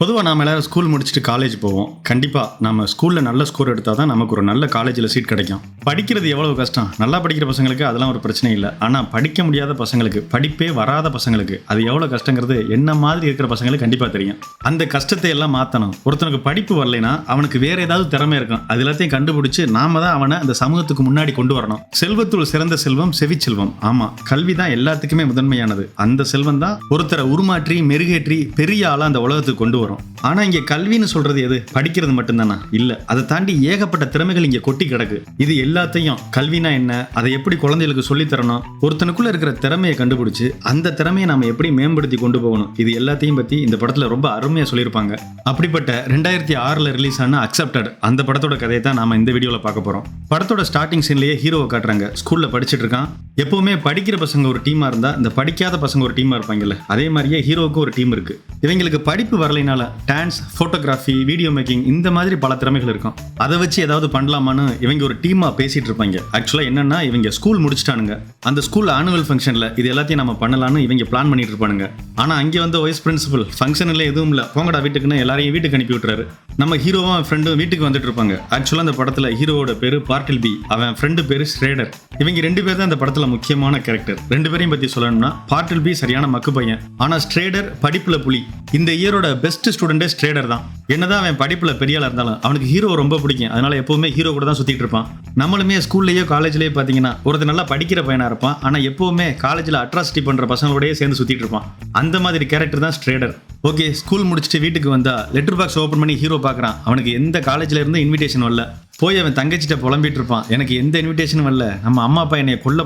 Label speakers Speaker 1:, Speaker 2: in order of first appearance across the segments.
Speaker 1: பொதுவாக நாம் எல்லோரும் ஸ்கூல் முடிச்சுட்டு காலேஜ் போவோம். கண்டிப்பாக நம்ம ஸ்கூலில் நல்ல ஸ்கோர் எடுத்தால் தான் நமக்கு ஒரு நல்ல காலேஜில் சீட் கிடைக்கும். படிக்கிறது எவ்வளோ கஷ்டம்? நல்லா படிக்கிற பசங்களுக்கு அதெல்லாம் ஒரு பிரச்சனை இல்லை. ஆனால் படிக்க முடியாத பசங்களுக்கு படிப்பே வராத பசங்களுக்கு அது எவ்வளோ கஷ்டங்கிறது என்ன மாதிரி இருக்கிற பசங்களுக்கு கண்டிப்பாக தெரியும். அந்த கஷ்டத்தை எல்லாம் மாற்றணும் ஒருத்தனுக்கு படிப்பு வரலைன்னா அவனுக்கு வேறு ஏதாவது திறமை இருக்கும். அது எல்லாத்தையும் கண்டுபிடிச்சி நாம தான் அவனை அந்த சமூகத்துக்கு முன்னாடி கொண்டு வரணும். செல்வத்துள் சிறந்த செல்வம் செவிச்செல்வம் ஆமாம் கல்வி தான் எல்லாத்துக்குமே முதன்மையானது. அந்த செல்வம் தான் ஒருத்தரை உருமாற்றி மெருகேற்றி பெரிய ஆளாக அந்த உலகத்துக்கு கொண்டு வரும் ஆனா இங்க கல்வின்னு சொல்றது எது? படிக்கிறது மட்டும்தானா? இல்ல. அதை தாண்டி ஏகப்பட்ட திறமைகள் இங்க கொட்டி கிடக்கு. இது எல்லாத்தையும் கல்வினா என்ன? அதை எப்படி குழந்தைகளுக்கு சொல்லித் தரணும்? ஒருத்தனுக்குள்ள இருக்கிற திறமையை கண்டுபிடிச்சு அந்த திறமையை நாம எப்படி மேம்படுத்தி கொண்டு போகணும்? இது எல்லாத்தையும் பத்தி இந்த படத்துல ரொம்ப அருமையா சொல்லியிருப்பாங்க. அப்படிப்பட்ட ரெண்டாயிரத்தி ஆறுல ரிலீஸ் ஆன அக்செப்டட் அந்த படத்தோட கதையை தான் நாம இந்த வீடியோல பார்க்க போறோம். படத்தோட ஸ்டார்டிங் சீன்லயே ஹீரோவை காட்டுறாங்க. ஸ்கூல்ல படிச்சுட்டு இருக்கான். எப்போவுமே படிக்கிற பசங்க ஒரு டீமாக இருந்தால் இந்த படிக்காத பசங்க ஒரு டீமாக இருப்பாங்கல்ல அதே மாதிரியே ஹீரோவுக்கு ஒரு டீம் இருக்குது இவங்களுக்கு படிப்பு வரலைனால டான்ஸ் ஃபோட்டோகிராஃபி வீடியோ மேக்கிங் இந்த மாதிரி பல திறமைகள் இருக்கும். அதை வச்சு ஏதாவது பண்ணலாமான்னு இவங்க ஒரு டீமாக பேசிகிட்டு இருப்பாங்க. ஆக்சுவலாக என்னென்னா இவங்க ஸ்கூல் முடிச்சிட்டானுங்க. அந்த ஸ்கூல் ஆனுவல் ஃபங்க்ஷனில் இது எல்லாத்தையும் நம்ம பண்ணலான்னு இவங்க பிளான் பண்ணிட்டு இருப்பானுங்க. ஆனால் அங்கே வந்து வைஸ் பிரின்சிபல் ஃபங்க்ஷனில் எதுவும் இல்லை. போங்கடா வீட்டுக்குன்னு எல்லாரையும் வீட்டுக்கு அனுப்பி விட்டுறாரு. நம்ம ஹீரோவும் ஃப்ரெண்டும் வீட்டுக்கு வந்துட்டு இருப்பாங்க. ஆக்சுவலாக அந்த படத்தில் ஹீரோவோட பேர் பார்ட்டில் பி அவன் ஃப்ரெண்டு பேர் ஸ்ரேடர் இவங்க ரெண்டு பேர் தான் அந்த படத்தில் முக்கியமான கேரக்டர் ரெண்டு பேரையும் பத்தி சொல்லணும்னா பார்ட்டில் பி சரியான மக்கு பையன். ஆனா ஸ்ட்ரேடர் படிப்புல புலி. இந்த இயரோட பெஸ்ட் ஸ்டூடெண்டே ஸ்ட்ரேடர் தான். என்னதான் அவன் படிப்புல பெரியளா இருந்தாலும் அவனுக்கு ஹீரோ ரொம்ப பிடிக்கும். அதனால எப்பவுமே ஹீரோ கூட தான் சுத்திட்டு இருப்பான். நம்மளுமே ஸ்கூல்லயோ காலேஜ்லயோ பாத்தீங்கன்னா ஒருத்தர் நல்லா படிக்கிற பையனா இருப்பான். ஆனா எப்பவுமே காலேஜ்ல அட்ராசிட்டி பண்ற பசங்களோடய சேர்ந்து சுத்திட்டு இருப்பான். அந்த மாதிரி கேரக்டர் தான் ஸ்ட்ரேடர் ஓகே ஸ்கூல் முடிச்சுட்டு வீட்டுக்கு வந்தா லெட்டர் பாக்ஸ் ஓப்பன் பண்ணி ஹீரோ பார்க்கறான் அவனுக்கு எந்த காலேஜ்ல இருந்து இன்விடேஷன் வரல. போய் அவன் தங்கச்சிட்ட புலம்பிட்டு இருப்பான். எனக்கு எந்த இன்விடேஷனும் வரல? நம்ம அம்மா அப்பா என்னை கொல்ல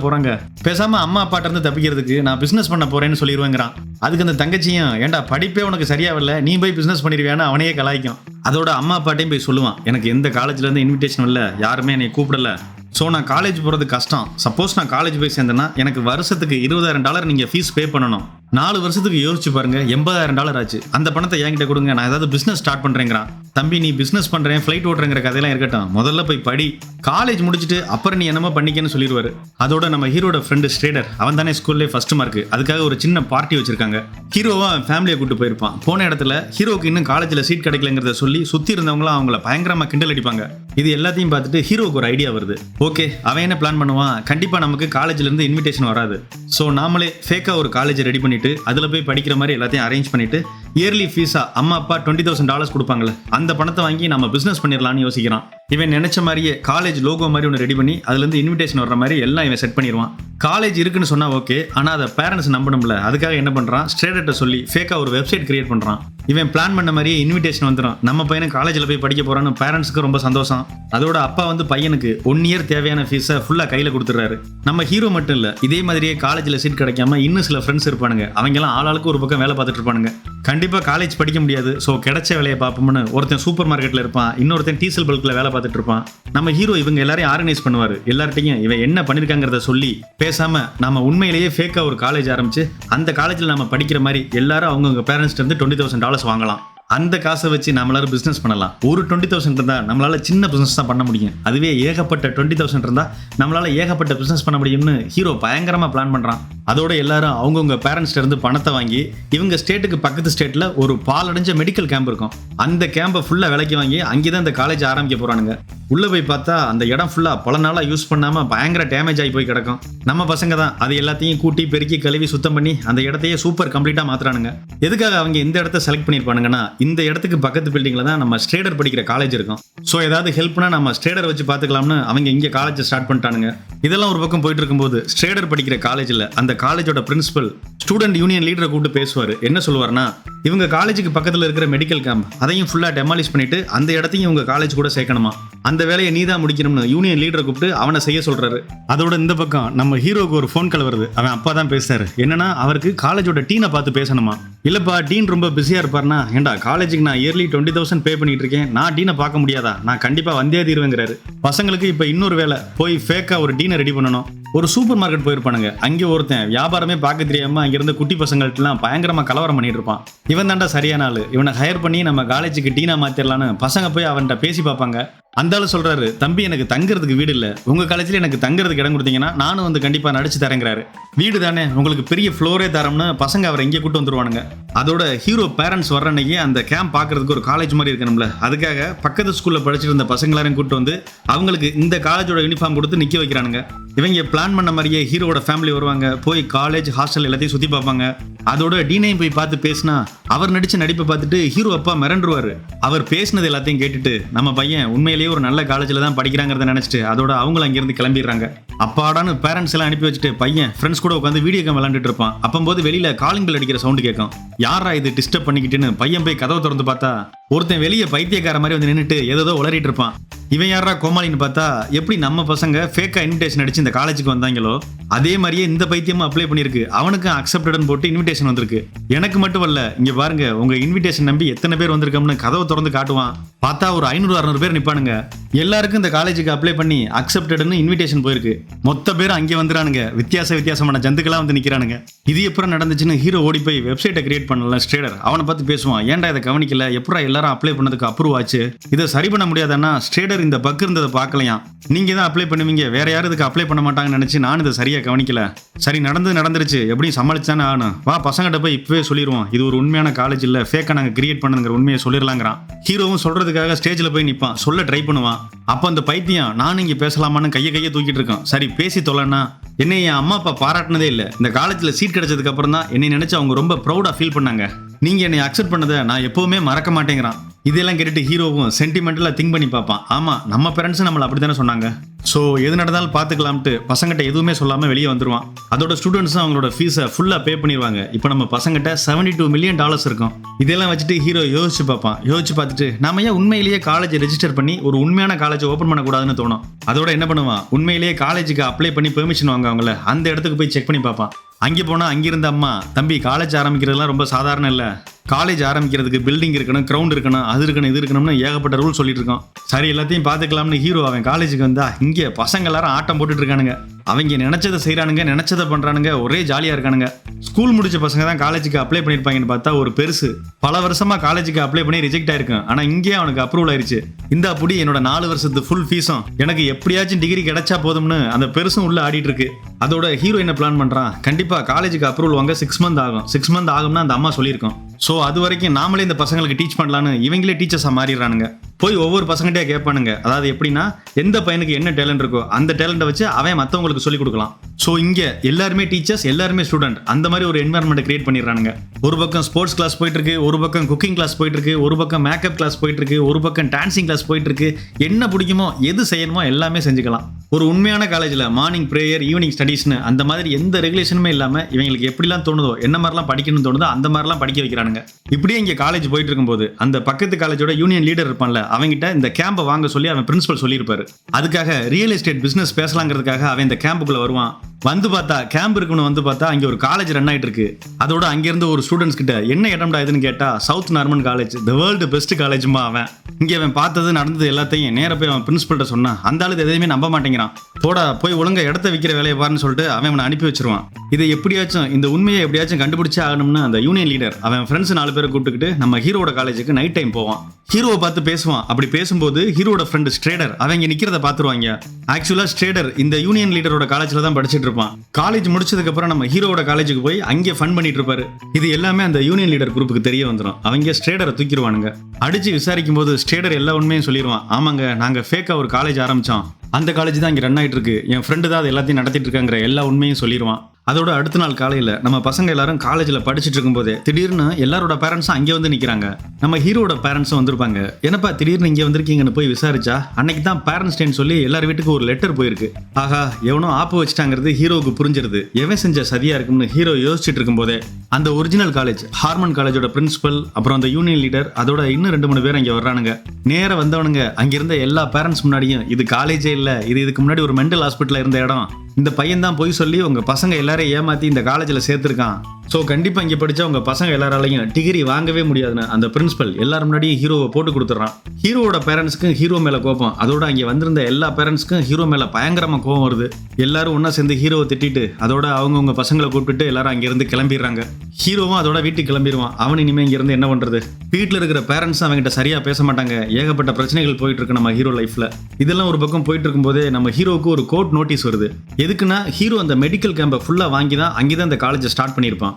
Speaker 1: பேசாம அம்மா அப்பாட்ட இருந்து தப்பிக்கிறதுக்கு நான் பிசினஸ் பண்ண போறேன்னு சொல்லிடுவேங்கிறான் அதுக்கு அந்த தங்கச்சியும் ஏன்டா படிப்பே உனக்கு சரியா வரல நீ போய் பிசினஸ் பண்ணிடுவியான்னு அவனையே கலாய்க்கும். அதோட அம்மா அப்பாட்டையும் போய் சொல்லுவான். எனக்கு எந்த காலேஜ்ல இருந்து இன்விடேஷன் இல்லை யாருமே என்னை கூப்பிடல. ஸோ நான் காலேஜ் போகிறது கஷ்டம். சப்போஸ் நான் காலேஜ் போய் சேர்ந்தேன்னா எனக்கு வருஷத்துக்கு இருபதாயிரம் டாலர் நீங்கள் ஃபீஸ் பே பண்ணணும். நாலு வருஷத்துக்கு யோசிச்சு பாருங்க எண்பதாயிரம் டாலர் ஆச்சு. அந்த பணத்தை என்கிட்ட கொடுங்க நான் ஏதாவது பிஸ்னஸ் ஸ்டார்ட் பண்ணுறேங்கிறான் தம்பி நீ பிஸ்னஸ் பண்ணுறேன் ஃப்ளைட் ஓட்டுறங்கிற கதையெல்லாம் இருக்கட்டும். முதல்ல போய் படி. காலேஜ் முடிச்சுட்டு அப்புறம் நீ என்னமோ பண்ணிக்கன்னு சொல்லிடுவாரு. அதோட நம்ம ஹீரோட ஃப்ரெண்டு ஸ்ட்ரேடர் அவன் தானே ஸ்கூல்லே ஃபர்ஸ்ட் மார்க் அதுக்காக ஒரு சின்ன பார்ட்டி வச்சிருக்காங்க. ஹீரோவா அவன் ஃபேமிலியை கூட்டு போயிருப்பான். போன இடத்துல ஹீரோக்கு இன்னும் காலேஜில் சீட் கிடைக்கலங்கிறத சொல்லி சுற்றி இருந்தவங்களாம் அவங்கள பயங்கரமாக கிண்டல் அடிப்பாங்க. இது எல்லாத்தையும் பார்த்துட்டு ஹீரோவுக்கு ஒரு ஐடியா வருது. ஓகே அவன் என்ன பிளான் பண்ணுவான்? கண்டிப்பாக நமக்கு காலேஜ்லேருந்து இன்விடேஷன் வராது. ஸோ நாமளே ஃபேக்காக ஒரு காலேஜ் ரெடி பண்ணிவிட்டு அதில் போய் படிக்கிற மாதிரி எல்லாத்தையும் அரேஞ்ச் பண்ணிவிட்டு இயர்லி ஃபீஸாக அம்மா அப்பா டுவெண்ட்டி தௌசண்ட் டாலர்ஸ் கொடுப்பாங்களே அந்த பணத்தை வாங்கி நம்ம பிஸ்னஸ் பண்ணிடலாம்னு யோசிக்கிறான். இவன் நினச்ச மாதிரியே காலேஜ் லோகோ மாதிரி ஒன்று ரெடி பண்ணி அதுலேருந்து இன்விடேஷன் வர்ற மாதிரி எல்லாம் இவன் செட் பண்ணிடுவான் காலேஜ் இருக்குன்னு சொன்னால் ஓகே ஆனால் அதை பேரண்ட்ஸ் நம்பணும்ல அதுக்காக என்ன பண்ணுறான் ஸ்ட்ரேட்டர்ட்ட சொல்லி ஃபேக்காக ஒரு வெப்சைட் கிரியேட் பண்ணுறான் இவன் பிளான் பண்ண மாதிரியே இன்விடேஷன் வந்துடும் நம்ம பையனை காலேஜில் போய் படிக்க போகிறான்னு பேரண்ட்ஸுக்கு ரொம்ப சந்தோஷம். அதோட அப்பா வந்து பையனுக்கு ஒன் இயர் தேவையான ஃபீஸை ஃபுல்லாக கையில் கொடுத்துட்றாரு. நம்ம ஹீரோ மட்டும் இல்லை இதே மாதிரியே காலேஜில் சீட் கிடைக்காம இன்னும் சில ஃப்ரெண்ட்ஸ் இருப்பானுங்க. அவங்க எல்லாம் ஆளாளுக்கு ஒரு பக்கம் வேலை பார்த்துட்டு இருப்பானுங்க. கண்டிப்பாக காலேஜ் படிக்க முடியாது. ஸோ கிடைச்ச வேலையை பார்ப்போம்னு ஒருத்தன் சூப்பர் மார்க்கெட்டில் இருப்பான். இன்னொருத்தன் டீசல் பல்க்ல வேலை பார்த்துட்டு இருப்பான். நம்ம ஹீரோ இவங்க எல்லாரையும் ஆர்கனைஸ் பண்ணுவார். எல்லார்ட்டையும் இவன் என்ன பண்ணியிருக்காங்கிறத சொல்லி பேசாம நம்ம உண்மையிலேயே ஃபேக்காக ஒரு காலேஜ் ஆரம்பிச்சு அந்த காலேஜில் நம்ம படிக்கிற மாதிரி எல்லாரும் அவங்கவுங்க பேரண்ட்ஸ்ட்டு இருந்து டுவெண்ட்டி தௌசண்ட் டாலர்ஸ் வாங்கலாம். அந்த காசை வச்சு நம்மளால பிசினஸ் பண்ணலாம். ஒரு டுவெண்ட்டி தௌசண்ட் இருந்தால் நம்மளால சின்ன பிசினஸ் தான் பண்ண முடியும். அதுவே ஏகப்பட்ட டுவெண்ட்டி தௌசண்ட் இருந்தால் நம்மளால ஏகப்பட்ட பிசினஸ் பண்ண முடியும்னு ஹீரோ பயங்கரமாக பிளான் பண்ணுறான் அதோட எல்லாரும் அவங்கவுங்க பேரண்ட்ஸ்ல இருந்து பணத்தை வாங்கி இவங்க ஸ்டேட்டுக்கு பக்கத்து ஸ்டேட்டில் ஒரு பாலடைஞ்ச மெடிக்கல் கேம்ப் இருக்கும். அந்த கேம்பை ஃபுல்லாக விலைக்கு வாங்கி அங்கேதான் இந்த காலேஜ் ஆரம்பிக்க போகிறானுங்க உள்ளே போய் பார்த்தா அந்த இடம் ஃபுல்லாக பல நாளாக யூஸ் பண்ணாமல் பயங்கர டேமேஜ் ஆகி போய் கிடக்கும். நம்ம பசங்க தான். அது எல்லாத்தையும் கூட்டி பெருக்கி கழுவி சுத்தம் பண்ணி அந்த இடத்தையே சூப்பர் கம்ப்ளீட்டாக மாற்றுறானுங்க எதுக்காக அவங்க இந்த இடத்த செலக்ட் பண்ணியிருப்பானுங்கன்னா இந்த இடத்துக்கு பக்கத்து பில்டிங்கில் தான் நம்ம ஸ்ட்ரேடர் படிக்கிற காலேஜ் இருக்கும். ஸோ ஏதாவது ஹெல்ப்னா நம்ம ஸ்ட்ரேடர் வச்சு பார்த்துக்கலாம்னு அவங்க இங்கே காலேஜை ஸ்டார்ட் பண்ணிட்டானுங்க. இதெல்லாம் ஒரு பக்கம் போயிட்டு இருக்கும்போது ஸ்ட்ரேடர் படிக்கிற காலேஜில் அந்த காலேஜோட பிரின்சிபல் ஸ்டூடெண்ட் யூனியன் லீடரை கூப்பிட்டு பேசுவார். என்ன சொல்லுவார்னா இவங்க காலேஜுக்கு பக்கத்தில் இருக்கிற மெடிக்கல் கேம்ப் அதையும் ஃபுல்லாக டெமாலிஷ் பண்ணிட்டு அந்த இடத்தையும் இவங்க காலேஜ் கூட சேர்க்கணுமா? அந்த வேலையை நீ தான் முடிக்கணும்னு யூனியன் லீடரை கூப்பிட்டு அவனை செய்ய சொல்றாரு. அதோட இந்த பக்கம் நம்ம ஹீரோக்கு ஒரு ஃபோன் கால் வருது. அவன் அப்பா தான் பேசுறாரு. என்னன்னா அவருக்கு காலேஜோட டீனை பார்த்து பேசணுமா? இல்லப்பா டீன் ரொம்ப பிஸியா இருப்பார்னா ஏண்டா காலேஜுக்கு நான் இயர்லி டுவெண்ட்டி தௌசண்ட் பே பண்ணிட்டு இருக்கேன். நான் டீனை பார்க்க முடியாதா? நான் கண்டிப்பா வந்தே தீர்வேங்கிறாரு. பசங்களுக்கு இப்போ இன்னொரு வேலை போய் ஃபேக்கா ஒரு டீனை ரெடி பண்ணணும். ஒரு சூப்பர் மார்க்கெட் போயிருப்பானுங்க. அங்கே ஒருத்தன் வியாபாரமே பார்க்க தெரியாம அங்கிருந்த குட்டி பசங்கள்ட்டலாம் பயங்கரமா கலவரம் பண்ணிட்டு இருப்பான். இவன் தாண்டா சரியான ஆளு இவனை ஹையர் பண்ணி நம்ம காலேஜுக்கு டீனா மாத்திரலான்னு பசங்க போய் அவன்கிட்ட பேசி பார்ப்பாங்க. அந்த ஆளு சொல்றாரு தம்பி எனக்கு தங்குறதுக்கு வீடு இல்லை. உங்க காலேஜ்ல எனக்கு தங்குறதுக்கு இடம் கொடுத்தீங்கன்னா நானும் வந்து கண்டிப்பா நடிச்சு தரேங்கிறாரு. வீடு தானே உங்களுக்கு பெரிய ஃப்ளோரே தரம்னு பசங்க அவரை இங்கே கூட்டு வந்துருவானுங்க. அதோட ஹீரோ பேரண்ட்ஸ் வர்ற அன்னைக்கு அந்த கேம்ப் பார்க்குறதுக்கு ஒரு காலேஜ் மாதிரி இருக்கணும்ல. அதுக்காக பக்கத்து ஸ்கூலில் படிச்சிட்டு இருந்த பசங்க கூட்டு வந்து அவங்களுக்கு இந்த காலேஜோட யூனிஃபார்ம் கொடுத்து நிற்க வைக்கிறானுங்க. இவங்க பிளான் பண்ண மாதிரியே ஹீரோட ஃபேமிலி வருவாங்க. போய் காலேஜ் ஹாஸ்டல் எல்லாத்தையும் சுற்றி பார்ப்பாங்க. அதோட டீனையும் போய் பார்த்து பேசினா அவர் நடிச்ச நடிப்பை பார்த்துட்டு ஹீரோ அப்பா மிரண்டுருவார். அவர் பேசினது எல்லாத்தையும் கேட்டுட்டு நம்ம பையன் உண்மையிலேயே ஒரு நல்ல காலேஜில் தான் படிக்கிறாங்கிறத நினச்சிட்டு அதோட அவங்களும் அங்கேருந்து கிளம்பிடுறாங்க. அப்பாடான்னு பேரண்ட்ஸ் எல்லாம் அனுப்பி வச்சுட்டு பையன் ஃப்ரெண்ட்ஸ் கூட உட்காந்து வீடியோ கேம் விளாண்டுட்டு இருப்பான். அப்பம்போது வெளியில் காலிங் பில் அடிக்கிற சவுண்ட் கேட்கும். யாரா இது டிஸ்டர்ப் பண்ணிக்கிட்டுன்னு பையன் போய் கதவை திறந்து பார்த்தா ஒருத்தன் வெளியே பைத்தியக்கார மாதிரி வந்து நின்றுட்டு ஏதோ உளறிட்டு இருப்பான். இவன் யாரா கோமாளின்னு பார்த்தா எப்படி நம்ம பசங்க ஃபேக்காக இன்விடேஷன் அடிச்சு இந்த காலேஜுக்கு வந்தாங்களோ அதே மாதிரியே இந்த பைத்தியமும் அப்ளை பண்ணியிருக்கு. அவனுக்கும் அக்செப்டட்னு போட்டு இன்விடேஷன் வந்திருக்கு. எனக்கு மட்டும் அல்ல இங்கே பாருங்க உங்க இன்விடேஷன் நம்பி எத்தனை பேர் வந்திருக்கோம்னு கதவை திறந்து காட்டுவான். பார்த்தா ஒரு ஐநூறு அறுநூறு பேர் நிப்பானுங்க. எல்லாருக்கும் இந்த காலேஜுக்கு அப்ளை பண்ணி அக்செப்டட்னு இன்விடேஷன் போயிருக்கு. மொத்த பேரும் அங்கே வந்துறானுங்க. வித்தியாச வித்தியாசமான ஜந்துக்கெல்லாம் வந்து நிற்கிறானுங்க இது எப்பறம் நடந்துச்சுன்னு ஹீரோ ஓடி போய் வெப்சைட்டை கிரியேட் பண்ணல ஸ்ட்ரேடர் அவனை பார்த்து பேசுவான் ஏன்டா இதை கவனிக்கல? எப்படா எல்லாரும் அப்ளை பண்ணதுக்கு அப்ரூவ் ஆச்சு இதை சரி பண்ண முடியாதுன்னா ஸ்ட்ரேடர் இந்த பக் இருந்ததை பார்க்கலையாம். நீங்க தான் அப்ளை பண்ணுவீங்க. வேற யாரும் இதுக்கு அப்ளை பண்ண மாட்டாங்கன்னு நினச்சி நான் இதை சரியாக கவனிக்கல. சரி நடந்து நடந்துருச்சு. எப்படியும் சமாளிச்சானே ஆகணும். வா பசங்கிட்ட போய் இப்பவே சொல்லிடுவோம் இது ஒரு உண்மையான காலேஜ் இல்லை. ஃபேக்கா நாங்கள் கிரியேட் பண்ணுங்கிற உண்மையை சொல்லிடலாங்கிறான் ஹீரோவும் சொல்றதுக்காக ஸ்டேஜில் போய் நிற்பான் சொல்ல ட்ரை பண்ணுவான். அப்போ அந்த பைத்தியம் நானும் இங்கே பேசலாமான்னு கையை கையை தூக்கிட்டு இருக்கோம் சரி பேசி தொலைன்னா என்னை என் அம்மா அப்பா பாராட்டினதே இல்லை. இந்த காலேஜில் சீட் கிடைச்சதுக்கு அப்புறம் தான் என்னை நினச்சி அவங்க ரொம்ப ப்ரௌடாக ஃபீல் பண்ணாங்க. நீங்க என்னை அக்செப்ட் பண்ணதை நான் எப்போவுமே மறக்க மாட்டேங்கிறான். இதெல்லாம் கேட்டுட்டு ஹீரோவும் சென்டிமெண்டலாக திங்க் பண்ணி பார்ப்பான். ஆமா நம்ம பேரண்ட்ஸும் நம்மளை அப்படி தானே சொன்னாங்க. ஸோ எது நடந்தாலும் பார்த்துக்கலாம்ட்டு பசங்கிட்ட எதுவுமே சொல்லாமல் வெளியே வந்துருவான். அதோட ஸ்டூடெண்ட்ஸும் அவங்களோட ஃபீஸை ஃபுல்லாக பே பண்ணிடுவாங்க இப்போ நம்ம பசங்கிட்ட செவன்டி டூ மில்லியன் டாலர்ஸ் இருக்கும். இதெல்லாம் வச்சுட்டு ஹீரோ யோசிச்சு பார்ப்பான். யோசிச்சு பார்த்துட்டு நாம ஏன் உண்மையிலேயே காலேஜ் ரெஜிஸ்டர் பண்ணி ஒரு உண்மையான காலேஜ் ஓப்பன் பண்ணக்கூடாதுன்னு தோணும்? அதோட என்ன பண்ணுவான்? உண்மையிலேயே காலேஜுக்கு அப்ளை பண்ணி பெர்மிஷன் வாங்க அவங்கள அந்த இடத்துக்கு போய் செக் பண்ணி பார்ப்பான். அங்கே போனால் அங்கிருந்த அம்மா தம்பி காலேஜ் ஆரம்பிக்கிறதுலாம் ரொம்ப சாதாரணம் இல்லை. காலேஜ் ஆரம்பிக்கிறதுக்கு பில்டிங் இருக்கணும் கிரவுண்ட் இருக்கணும் அது இருக்கணும் இது இருக்கணும்னு ஏகப்பட்ட ரூல் சொல்லிட்டு இருக்கான். சரி எல்லாத்தையும் பார்த்துக்கலாம்னு ஹீரோ அவன் காலேஜுக்கு வந்தா இங்கே பசங்க எல்லாரும் ஆட்டம் போட்டுட்டு இருக்கானுங்க. அவங்க நினைச்சதை செய்கிறானுங்க நினைச்சதை பண்றானுங்க ஒரே ஜாலியா இருக்கானுங்க. ஸ்கூல் முடிச்ச பசங்க தான் காலேஜுக்கு அப்ளை பண்ணியிருப்பாங்கன்னு பார்த்தா ஒரு பெருசு. பல வருஷமா காலேஜுக்கு அப்ளை பண்ணி ரிஜெக்ட் ஆயிருக்கும் ஆனா இங்கே அவனுக்கு அப்ரூவல் ஆயிருச்சு. இந்த அப்படி என்னோட நாலு வருஷத்து ஃபுல் ஃபீஸும் எனக்கு எப்படியாச்சும் டிகிரி கிடைச்சா போதும்னு அந்த பெருசும் உள்ள ஆடிட்டு இருக்கு. அதோட ஹீரோ என்ன பிளான் பண்றான்? கண்டிப்பா காலேஜுக்கு அப்ரூவல் வாங்க சிக்ஸ் மந்த் ஆகும். சிக்ஸ் மந்த் ஆகும்னா அந்த அம்மா சொல்லியிருக்கோம் ஸோ அது வரைக்கும் நாமளே இந்த பசங்களுக்கு டீச் பண்ணலான்னு இவங்களே டீச்சர்ஸாக மாறிடுறானுங்க. போய் ஒவ்வொரு பசங்கிட்டே கேட்பானுங்க. அதாவது எப்படின்னா எந்த பையனுக்கு என்ன டேலண்ட் இருக்கோ அந்த டேலண்ட்டை வச்சு அவன் மற்றவங்களுக்கு சொல்லிக் கொடுக்கலாம். ஸோ இங்கே எல்லாருமே டீச்சர்ஸ் எல்லாருமே ஸ்டூடெண்ட் அந்த மாதிரி ஒரு என்வரன்மெண்ட் கிரியேட் பண்ணிடுறானுங்க. ஒரு பக்கம் ஸ்போர்ட்ஸ் கிளாஸ் போயிட்டு இருக்கு ஒரு பக்கம் குக்கிங் கிளாஸ் போயிட்டு இருக்கு ஒரு பக்கம் மேக்கப் கிளாஸ் போயிட்டு இருக்கு ஒரு பக்கம் டான்சிங் கிளாஸ் போயிட்டு இருக்கு என்ன பிடிக்குமோ எது செய்யணுமோ எல்லாமே செஞ்சுக்கலாம். ஒரு உண்மையான காலேஜில் மார்னிங் ப்ரேயர் ஈவினிங் ஸ்டடீஸ்னு அந்த மாதிரி எந்த ரெகுலேஷனுமே இல்லாமல் இவங்களுக்கு எப்படிலாம் தோணுதோ என்ன மாதிரிலாம் படிக்கணும்னு தோணுதோ அந்த மாதிரிலாம் படிக்க வைக்கிறானுங்க. இப்படியே இங்கே காலேஜ் போயிட்டு இருக்கும்போது அந்த பக்கத்து காலேஜோட யூனியன் லீடர் இருப்பான்ல அவங்கிட்ட இந்த கேம்பை வாங்க சொல்லி அவன் பிரின்சிபல் சொல்லியிருப்பாரு. அதுக்காக ரியல் எஸ்டேட் பிஸ்னஸ் பேசலாங்கிறதுக்காக அவன் இந்த கேம்புக்குள்ள வருவான். வந்து பார்த்தா கேம்ப் இருக்குன்னு வந்து பார்த்தா அங்கே ஒரு காலேஜ் ரன் ஆகிட்டு இருக்கு அதோட அங்கேருந்து ஒரு ஸ்டூடெண்ட்ஸ் கிட்ட என்ன இடம்டா இதுன்னு கேட்டால் south Norman college the world best காலேஜுமா அவன். இங்கே அவன் பார்த்தது நடந்தது எல்லாத்தையும் நேர போய் அவன் பிரின்சிபல்கிட்ட சொன்னான். அந்த ஆளு எதையுமே நம்ப மாட்டேங்கிறான். போடா போய் ஒழுங்காக இடத்த விற்கிற வேலையை பாருன்னு சொல்லிட்டு அவன் அவனை அனுப்பி வச்சிருவான். இதை எப்படியாச்சும் இந்த உண்மையை எப்படியாச்சும் கண்டுபிடிச்சே ஆகணும்னு அந்த யூனியன் லீடர் அவன் ஃப்ரெண்ட்ஸ் நாலு பேரை கூப்பிட்டுக்கிட்டு நம்ம ஹீரோட காலேஜுக்கு நைட் டைம் போவான். ஹீரோவை பார்த்து பேசுவான். அப்படி பேசும்போது ஹீரோட ஃப்ரெண்டு ஸ்ட்ரேடர் அவங்க நிக்கிறத பார்த்துருவாங்க. ஆக்சுவலா ஸ்ட்ரேடர் இந்த யூனியன் லீடரோட காலேஜ்ல தான் படிச்சுட்டு இருப்பான். காலேஜ் முடிச்சதுக்கு அப்புறம் நம்ம ஹீரோட காலேஜுக்கு போய் அங்கே ஃபன் பண்ணிட்டு இருப்பாரு. இது எல்லாமே அந்த யூனியன் லீடர் குரூப்புக்கு தெரிய வந்துடும் அவங்க ஸ்ட்ரேடரை தூக்கிடுவானுங்க. அடிச்சு விசாரிக்கும் போது ஸ்ட்ரேடர் எல்லா உண்மையும் சொல்லிடுவான். ஆமாங்க நாங்க ஃபேக்கா ஒரு காலேஜ் ஆரம்பிச்சோம். அந்த காலேஜ் தான் இங்கே ரன் ஆகிட்டு இருக்கு. என் ஃப்ரெண்டு தான் அது எல்லாத்தையும் நடத்திட்டு இருக்காங்கிற எல்லா உண்மையும் சொல்லிடுவான். அதோட அடுத்த நாள் காலையில் நம்ம பசங்க எல்லாரும் காலேஜில் படிச்சுட்டு இருக்கும்போதே திடீர்னு எல்லாரோட பேரண்ட்ஸும் அங்கே வந்து நிற்கிறாங்க நம்ம ஹீரோட பேரண்ட்ஸும் வந்திருப்பாங்க. என்னப்பா திடீர்னு இங்கே வந்திருக்கீங்கன்னு போய் விசாரிச்சா? அன்னைக்கு தான் பேரண்ட்ஸ் டேன்னு சொல்லி எல்லார் வீட்டுக்கு ஒரு லெட்டர் போயிருக்கு. ஆஹா எவனோ ஆப்பு வச்சிட்டாங்கிறது ஹீரோவுக்கு புரிஞ்சிருது. எவன் செஞ்ச சதியா இருக்கும்னு ஹீரோ யோசிச்சுட்டு இருக்கும்போதே அந்த ஒரிஜினல் காலேஜ் ஹார்மன் காலேஜோட பிரின்சிபல் அப்புறம் அந்த யூனியன் லீடர் அதோட இன்னும் ரெண்டு மூணு பேர் அங்கே வர்றானுங்க. நேரா வந்தவனுங்க அங்கிருந்த எல்லா பேரண்ட்ஸ் முன்னாடியும் இது காலேஜே இல்லை இது இதுக்கு முன்னாடி ஒரு மென்டல் ஹாஸ்பிட்டலில் இருந்த இடம். இந்த பையன் தான் போய் சொல்லி உங்கள் பசங்க எல்லாரையும் ஏமாற்றி இந்த காலேஜில் சேர்த்துருக்கான். ஸோ கண்டிப்பாக இங்கே படித்தா உங்கள் பசங்க எல்லாராலையும் டிகிரி வாங்கவே முடியாதுன்னு அந்த பிரின்ஸிபல் எல்லாரும் முன்னாடியும் ஹீரோவை போட்டு கொடுத்துட்றான். ஹீரோவோட பேரண்ட்ஸ்க்கும் ஹீரோ மேலே கோபம். அதோட அங்கே வந்திருந்த எல்லா பேரண்ட்ஸ்க்கும் ஹீரோ மேலே பயங்கரமாக கோபம் வருது. எல்லாரும் ஒன்றா சேர்ந்து ஹீரோவை திட்டிட்டு அதோட அவங்கவுங்க பசங்களை கூப்பிட்டு எல்லாரும் அங்கேருந்து கிளம்பிடுறாங்க. ஹீரோவும் அதோட வீட்டுக்கு கிளம்பிடுவான். அவன் இனிமேல் இங்கேருந்து என்ன பண்ணுறது வீட்டில் இருக்கிற பேரண்ட்ஸ் அவங்ககிட்ட சரியாக பேச மாட்டாங்க. ஏகப்பட்ட பிரச்சனைகள் போயிட்டு இருக்கு நம்ம ஹீரோ லைஃப்பில் இதெல்லாம் ஒரு பக்கம் போயிட்டு இருக்கும்போதே நம்ம ஹீரோவுக்கு ஒரு கோர்ட் நோட்டீஸ் வருது. எதுக்குன்னா ஹீரோ அந்த மெடிக்கல் கேம்பை ஃபுல்லாக வாங்கி தான் அங்கே தான் இந்த காலேஜை ஸ்டார்ட் பண்ணியிருப்பான்.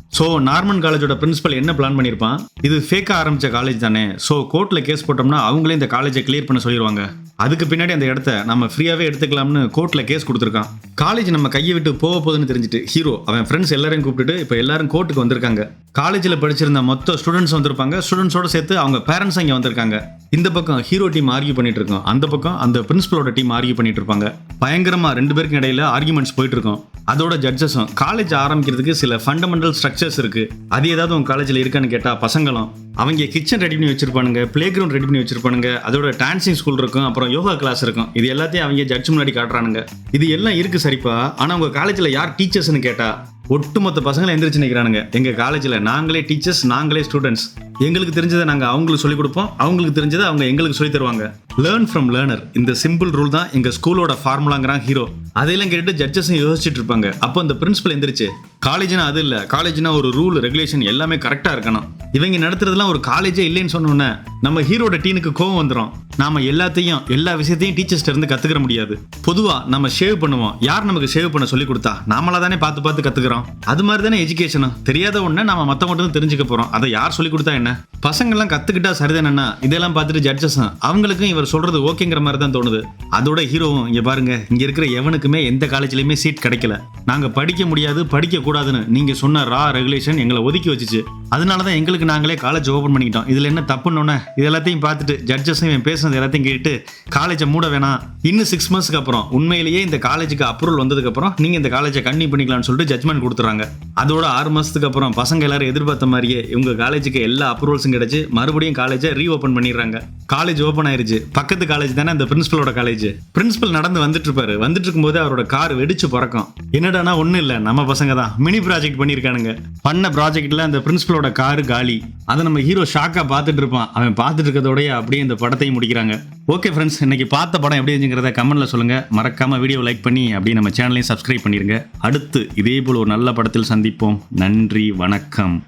Speaker 1: ஸோ நார்மன் காலேஜோட பிரின்சிபல் என்ன பிளான் பண்ணியிருப்பான் இது ஃபேக்காக ஆரம்பித்த காலேஜ் தானே. ஸோ கோர்ட்டில் கேஸ் போட்டோம்னா அவங்களே இந்த காலேஜை கிளியர் பண்ண சொல்லிடுவாங்க அதுக்கு பின்னாடி அந்த இடத்த நம்ம ஃப்ரீயாகவே எடுத்துக்கலாம்னு கோர்ட்டில் கேஸ் கொடுத்துருக்கான். காலேஜ் நம்ம கையை விட்டு போக போகுதுன்னு தெரிஞ்சுட்டு ஹீரோ அவன் ஃப்ரெண்ட்ஸ் எல்லாரையும் கூப்பிட்டுட்டு இப்போ எல்லாரும் கோர்ட்டுக்கு வந்திருக்காங்க. காலேஜில் படிச்சிருந்த மொத்த ஸ்டூடெண்ட்ஸ் வந்திருப்பாங்க. ஸ்டூடெண்ட்ஸோட சேர்த்து அவங்க பேரண்ட்ஸ் இங்கே வந்திருக்காங்க. இந்த பக்கம் ஹீரோ டீம் ஆர்கியூ பண்ணிட்டு இருக்கோம். அந்த பக்கம் அந்த பிரின்சிபலோட டீம் ஆர்கியூ பண்ணிட்டு இருப்பாங்க. பயங்கரமாக ரெண்டு பேருக்கும் இடையில ஆர்குமெண்ட்ஸ் போயிட்டு இருக்கோம். அதோட ஜட்ஜஸும் காலேஜ் ஆரம்பிக்கிறதுக்கு சில ஃபண்டமெண்டல் ஸ்ட்ரக்சர்ஸ் இருக்கு. அது ஏதாவது உங்க காலேஜில் இருக்கான்னு கேட்டா பசங்களும் அவங்க கிச்சன் ரெடி பண்ணி வச்சிருப்பானுங்க பிளே கிரவுண்ட் ரெடி பண்ணி வச்சிருப்பானுங்க அதோட டான்சிங் ஸ்கூல் இருக்கும் அப்புறம் யோகா கிளாஸ் இருக்கும். இது எல்லாத்தையும் அவங்க ஜட்ஜ் முன்னாடி காட்டுறானுங்க. இது எல்லாம் இருக்கு சரிப்பா ஆனா உங்க காலேஜில் யார் டீச்சர்ஸ்னு கேட்டா ஒட்டுமொத்த பசங்களை எந்திரிச்சு நிற்கிறானுங்க எங்கள் காலேஜில் நாங்களே டீச்சர்ஸ் நாங்களே ஸ்டூடெண்ட்ஸ் எங்களுக்கு தெரிஞ்சதை நாங்கள் அவங்களுக்கு சொல்லிக் கொடுப்போம். அவங்களுக்கு தெரிஞ்சதை அவங்க எங்களுக்கு சொல்லித் தருவாங்க. லேர்ன் ஃப்ரம் லேர்னர் இந்த சிம்பிள் ரூல் தான் எங்கள் ஸ்கூலோட ஃபார்முலாங்கிறான் ஹீரோ அதையெல்லாம் கேட்டுட்டு ஜட்ஜஸும் யோசிச்சுட்டு இருப்பாங்க. அப்போ அந்த பிரின்சிபல் எந்திரிச்சு காலேஜ்னா அது இல்லை. காலேஜ்னா ஒரு ரூல் ரெகுலேஷன் எல்லாமே கரெக்டாக இருக்கணும். இவங்க நடத்துறதுலாம் ஒரு காலேஜே இல்லைன்னு சொன்னோன்னே நம்ம ஹீரோட டீனுக்கு கோவம் வந்துடும் நாம எல்லாத்தையும் எல்லா விஷயத்தையும் டீச்சர்ஸ்ட இருந்து கத்துக்கிற முடியாது. பொதுவா நம்ம ஷேவ் பண்ணுவோம். யார் நமக்கு ஷேவ் பண்ண சொல்லி கொடுத்தா? நாமளா தானே பார்த்து பார்த்து கத்துக்கிறோம். அது மாதிரி தானே எஜுகேஷனும் தெரியாத ஒண்ணு நம்ம மத்தவங்க தான் தெரிஞ்சுக்க போறோம். அதை யார் சொல்லி கொடுத்தா என்ன? பசங்க எல்லாம் கத்துக்கிட்டா சரிதானேன்னா இதெல்லாம் பார்த்துட்டு ஜட்ஜஸ் அவங்களுக்கும் இவர் சொல்றது ஓகேங்கிற மாதிரி தான் தோணுது. அதோட ஹீரோவும் இங்க பாருங்க இங்க இருக்கிற எவனுக்குமே எந்த காலேஜ்லயுமே சீட் கிடைக்கல. நாங்க படிக்க முடியாது படிக்க கூடாதுன்னு நீங்க சொன்ன ரா ரெகுலேஷன் எங்களை ஒதுக்கி வச்சுச்சு. அதனால தான் எங்களுக்கு நாங்களே காலேஜ் ஓபன் பண்ணிக்கிட்டோம். இதில் என்ன தப்புன்னு இது எல்லாத்தையும் பார்த்துட்டு ஜட்ஜஸும் இவன் பேசுனது எல்லாத்தையும் கேட்டு காலேஜை மூட வேணாம். இன்னும் சிக்ஸ் மந்த்ஸ்க்கு அப்புறம். உண்மையிலேயே இந்த காலேஜுக்கு அப்ரூவல் வந்ததுக்கு அப்புறம் நீங்க இந்த காலேஜை கண்டினியூ பண்ணிக்கலாம்னு சொல்லிட்டு ஜட்மெண்ட் கொடுத்துறாங்க அதோட ஆறு மாதத்துக்கு அப்புறம் பசங்க எல்லாரும் எதிர்பார்த்த மாதிரியே இவங்க காலேஜுக்கு எல்லா அப்ரூவல்ஸும் கிடைச்சு மறுபடியும் காலேஜை ரீஓபன் பண்ணிடுறாங்க. காலேஜ் ஓப்பன் ஆயிருச்சு. பக்கத்து காலேஜ் தானே அந்த பிரின்சிபலோட காலேஜ் பிரின்ஸ்பல் நடந்து வந்துட்டு இருப்பாரு. வந்துட்டு இருக்கும்போது அவரோட கார் வெடிச்சு பறக்கும். என்னடானா ஒண்ணும் இல்ல. நம்ம பசங்க தான். மினி ப்ராஜெக்ட் பண்ணியிருக்கானுங்க. பண்ண ப்ராஜெக்ட்ல அந்த பிரின்சிபலோட கார் காலி. அதை நம்ம ஹீரோ ஷாக்கா பார்த்துட்டு இருப்பான். அவன் பார்த்துட்டு இருக்கதோடய அப்படியே இந்த படத்தையும் முடிக்கிறாங்க. ஓகே ஃப்ரெண்ட்ஸ் இன்னைக்கு பார்த்த படம் எப்படி இருந்துங்கிறத கமெண்ட்ல சொல்லுங்க. மறக்காம வீடியோ லைக் பண்ணி அப்படியே நம்ம சேனலையும் சப்ஸ்கிரைப் பண்ணிருங்க. அடுத்து இதே போல் ஒரு நல்ல படத்தில் சந்திப்போம். நன்றி வணக்கம்.